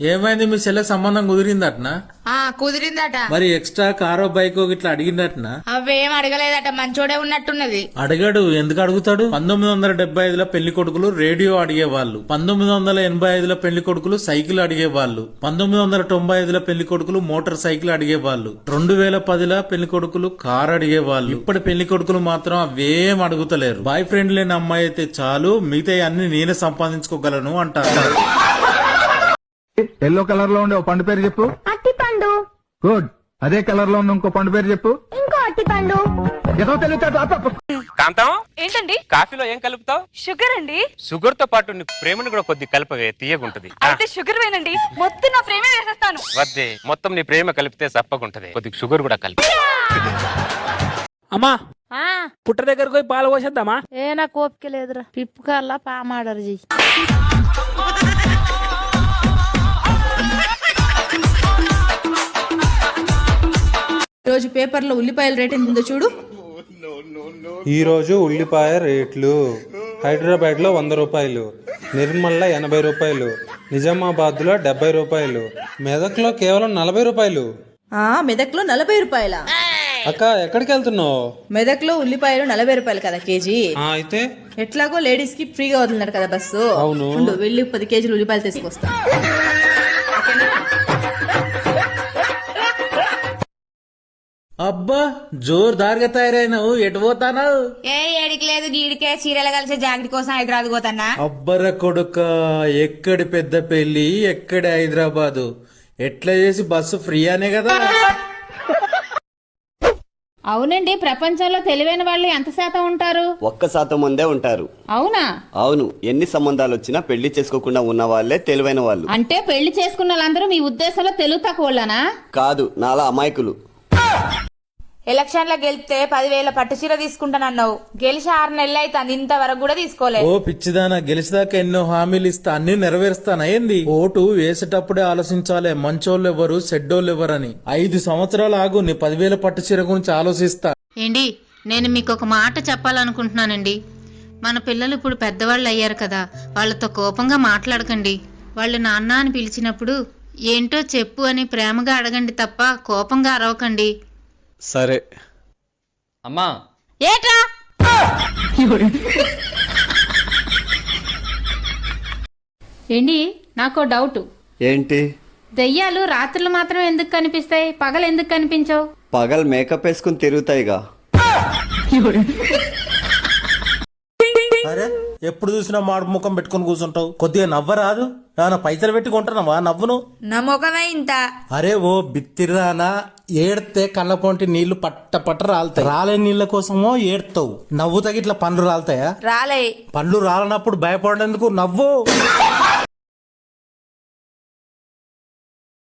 ఏమైంది మీ చెల్లె సంబంధం కుదిరిందటనా? ఆ కుదిరిందట. మరి ఎక్స్ట్రా కారో బైకో ఇట్లా అడిగిందటనా? అవేం అడగలేదట మంచోడే ఉన్నట్టున్నది. అడగాడు ఎందుకు అడుగుతాడు? పంతొమ్మిది వందల డెబ్బై ఐదులో పెళ్ళి కొడుకులు రేడియో అడిగేవాళ్ళు. పంతొమ్మిది వందల ఎనభై ఐదులో పెళ్ళి కొడుకులు సైకిల్ అడిగేవాళ్ళు. పంతొమ్మిది వందల తొంభై ఐదులో పెళ్ళి కొడుకులు మోటార్ సైకిల్ అడిగేవాళ్ళు. రెండు వేల పదిలో పెళ్ళి కొడుకులు కార్ అడిగేవాళ్ళు. ఇప్పటి పెళ్ళి కొడుకులు మాత్రం అవేం అడుగుతలేరు. బాయ్ ఫ్రెండ్ లేని అమ్మాయి అయితే చాలు మిగతా అన్ని నేనే సంపాదించుకోగలను అంటారు. ఎల్లో కలర్లో ఉండే ఓ పండు పేరు చెప్పు. అట్టిపండు గుడ్. అదే కలర్లో ఉన్న ఇంకో పండు పేరు చెప్పు. ఇంకో అట్టిపండు ఏదో తెలియదు కాంతం? ఏంటండి? కాఫీలో ఏం కలుపుతావు? షుగర్ అండి. షుగర్తో పాటు నీ ప్రేమను కూడా కొద్ది కలపవే తీయగుంటది. ఆ, అయితే షుగర్ వేనండి. మొత్తం నా ప్రేమే వేసేస్తాను. వద్దే మొత్తం నీ ప్రేమ కలిపితే సప్పగుంటది. కొద్దిగా షుగర్ కూడా కలిపి. అమ్మా పుట్ట దగ్గరకు పోయి పాలు పోసేద్దామా? ఏ నాకు ఓపిక లేదురా. పిప్పు కల్లా పామ ఆర్డర్ చెయ్యి రోజు పేపర్లో ఉల్లిపాయల రేట్ ఎంత ఉందో చూడు. ఈరోజు ఉల్లిపాయ రేట్లు హైదరాబాద్లో వంద రూపాయలు నిర్మల్లో ఎనభై రూపాయలు నిజామాబాద్లో డెబ్బై రూపాయలు మెదక్లో కేవలం నలభై రూపాయలు. ఆ మెదక్లో నలభై రూపాయల? అక్క ఎక్కడికి వెళ్తున్నావు? మెదక్లో ఉల్లిపాయలు నలభై రూపాయలు కదా కేజీ. ఆ, అయితే? ఎట్లాగో లేడీస్కి ఫ్రీగా వదిలినారు కదా బస్సు. అవును. ఉండు, వెళ్ళి పది కేజీలు ఉల్లిపాయలు తీసుకొస్తా. అబ్బా జోరుదారుగా తయారైనావు. ఎటు పోతానావు? ఏ ఏడికి లేదు. గీడికే చీరలు కలిసి జాకెట్ కోసం హైదరాబాద్ పోతానా అబ్బర కొడుక ఎక్కడి పెద్ద పెళ్ళి ఎక్కడి హైదరాబాదు? ఎట్లా చేసి బస్సు ఫ్రీ అనే కదా? అవునండి ప్రపంచంలో తెలివైన వాళ్ళు ఎంత శాతం ఉంటారు? ఒక్క శాతం మందే ఉంటారు. అవునా? అవును ఎన్ని సంబంధాలు వచ్చినా పెళ్ళి చేసుకోకుండా ఉన్న వాళ్ళే తెలివైన వాళ్ళు. అంటే పెళ్ళి చేసుకున్న వాళ్ళందరూ మీ ఉద్దేశంలో తెలుగు తక్కువనా కాదు నాలా అమాయకులు. ఎలక్షన్లో గెలిస్తే పదివేల పట్టు చీర తీసుకుంటానన్నావు. గెలిచి ఆరు నెలలు అయితే ఇంతవరకు కూడా తీసుకోలేదు ఓ పిచ్చిదానా గెలిచిదాకా ఎన్నో హామీలు ఇస్తా అన్ని నెరవేరుస్తానా ఏంది? ఓటు వేసేటప్పుడే ఆలోచించాలే మంచోళ్ళు ఎవరు చెడ్డోళ్ళు ఎవరని. ఐదు సంవత్సరాలు ఆగు నీ పదివేల పట్టు చీర గురించి ఆలోచిస్తా. ఏంటి నేను మీకు ఒక మాట చెప్పాలనుకుంటున్నానండి. మన పిల్లలు ఇప్పుడు పెద్దవాళ్ళు అయ్యారు కదా వాళ్ళతో కోపంగా మాట్లాడకండి. వాళ్ళు నాన్న అని పిలిచినప్పుడు ఏంటో చెప్పు అని ప్రేమగా అడగండి తప్ప కోపంగా అరవకండి. సరే. అమ్మా. ఏట్రా? ఏంటి నాకు డౌట్. ఏంటి? దెయ్యాలు రాత్రులు మాత్రం ఎందుకు కనిపిస్తాయి? పగలు ఎందుకు కనిపించవు? పగల్ మేకప్ వేసుకుని తిరుగుతాయిగా. అరే ఎప్పుడు చూసినా మాడు ముఖం పెట్టుకొని కూర్చుంటావు. కొద్దిగా నవ్వరాదు. ఏమైనా పైసలు పెట్టి కొంటున్నావా? నవ్వును. నా ముఖమే ఇంత. అరే ఓ బిత్తిరానా. ఏడితే కళ్ళ పొంటి నీళ్ళు పట్ట పట్ట రాలుతాయి. రాలే నీళ్ళ కోసమో ఏడుతావు. నవ్వు తగిట్ల పండ్లు రాలుతాయా? రాలే. పండ్లు రాలనప్పుడు భయపడేందుకు నవ్వు.